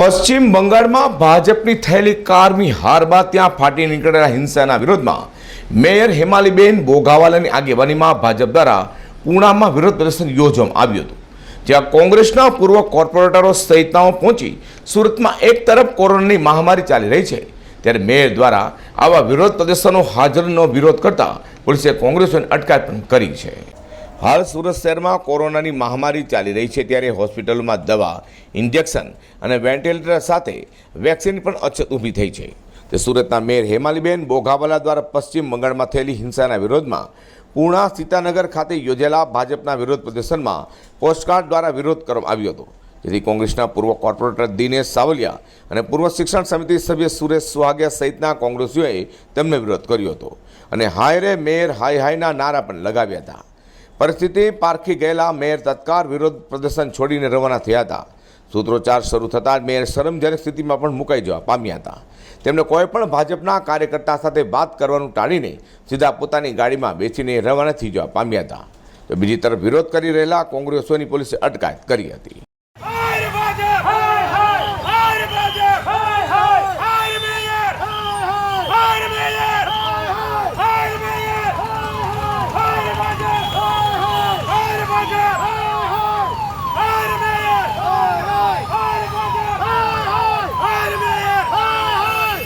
પશ્ચિમ બંગાળમાં ભાજપની થયેલી કારમી હાર બાદ ત્યાં ફાટી નીકળેલા હિંસાના વિરોધમાં મેયર હેમાલીબેન બોગાવાલાની આગેવાનીમાં ભાજપ દ્વારા પૂણામાં વિરોધ પ્રદર્શન યોજવામાં આવ્યું હતું, જ્યાં કોંગ્રેસના પૂર્વ કોર્પોરેટરો સહિતનાઓ પહોંચી સુરતમાં એક તરફ કોરોનાની મહામારી ચાલી રહી છે, ત્યારે મેયર દ્વારા આવા વિરોધ પ્રદર્શનો હાજરનો વિરોધ કરતા પોલીસે કોંગ્રેસને અટકાયત પણ કરી છે. હાલ સુરત શહેરમાં કોરોનાની મહામારી ચાલી રહી છે ત્યારે હોસ્પિટલોમાં દવા, ઇન્જેક્શન અને વેન્ટિલેટર સાથે વેક્સિન પણ અછત ઊભી થઈ છે. તે સુરતના મેયર હેમાલીબેન બોઘાવાલા દ્વારા પશ્ચિમ બંગાળમાં થયેલી હિંસાના વિરોધમાં પૂર્ણા સીતાનગર ખાતે યોજેલા ભાજપના વિરોધ પ્રદર્શનમાં પોસ્ટકાર્ડ દ્વારા વિરોધ કરવામાં આવ્યો હતો. જેથી કોંગ્રેસના પૂર્વ કોર્પોરેટર દિનેશ સાવલિયા અને પૂર્વ શિક્ષણ સમિતિ સભ્ય સુરેશ સુહાગિયા સહિતના કોંગ્રેસીઓએ તેમને વિરોધ કર્યો હતો. અને હાય રે મેયર હાય હાયના નારા પણ લગાવ્યા હતા. પરિસ્થિતિ પારખી ગયેલા મેયર તત્કાળ વિરોધ પ્રદર્શન છોડીને રવાના થયા હતા. સૂત્રોચ્ચાર શરૂ થતાં જ મેયર શરમજનક સ્થિતિમાં પણ મુકાઈ જવા પામ્યા હતા. તેમણે કોઈ પણ ભાજપના કાર્યકર્તા સાથે વાત કરવાનું ટાળીને સીધા પોતાની ગાડીમાં બેસીને રવાના થઈ જવા પામ્યા હતા. તો બીજી તરફ વિરોધ કરી રહેલા કોંગ્રેસોની પોલીસે અટકાયત કરી હતી હાય ભાજપ હાય હાય હાય ભાજપ હાય હાય હાય મેયર હાય હાય મેયર હાય હાય મેયર હાય ભાજપ હાય ભાજપ હાય મેયર હાય હાય ભાજપ હાય મેયર હાય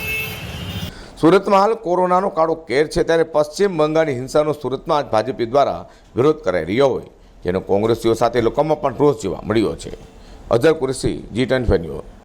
સુરતમાં હાલ કોરોનાનો કાળો કેર છે ત્યારે પશ્ચિમ બંગાળની હિંસાનો સુરતમાં આજ ભાજપી દ્વારા વિરોધ કરાઈ રહ્યો હોય, જેનો કોંગ્રેસીઓ સાથે લોકોમાં પણ રોષ જોવા મળ્યો છે. અઝર કુરેશી, જી ટેન